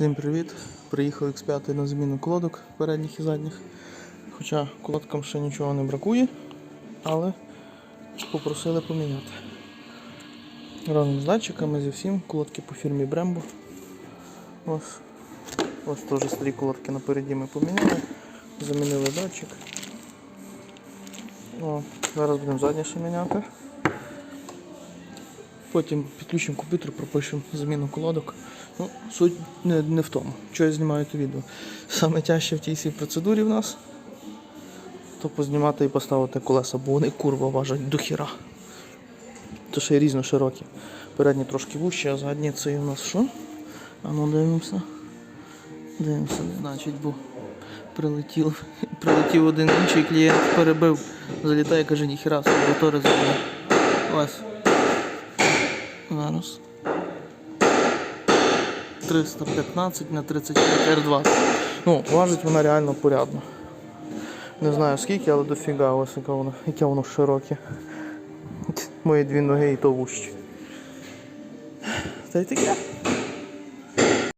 Всім привіт! Приїхав X5 на заміну колодок передніх і задніх. Хоча колодкам ще нічого не бракує, але попросили поміняти. Разом з датчиками зі всім, колодки по фірмі Brembo. Ось, ось теж старі колодки напереді ми поміняли, замінили датчик. О, зараз будемо задні ще міняти. Потім підключимо комп'ютер, пропишемо заміну колодок. Ну, суть не, не в тому, що я знімаю це відео. Саме тяжче в тій всій процедурі в нас то познімати і поставити колеса, бо вони курва важать до хіра. То ще й різно широкі. Передні трошки вущі, а задні це у нас що? А ну дивимося. Дивимося, значить, бо прилетів, прилетів один інший клієнт, перебив, залітає, каже, ніхіра, мотори забув. Ось. Зараз. 315 на 35 R2. Ну, важить вона реально порядно. Не знаю скільки, але дофіга ось яке воно, яке воно широке. Мої дві ноги і то вущі. Та й таке.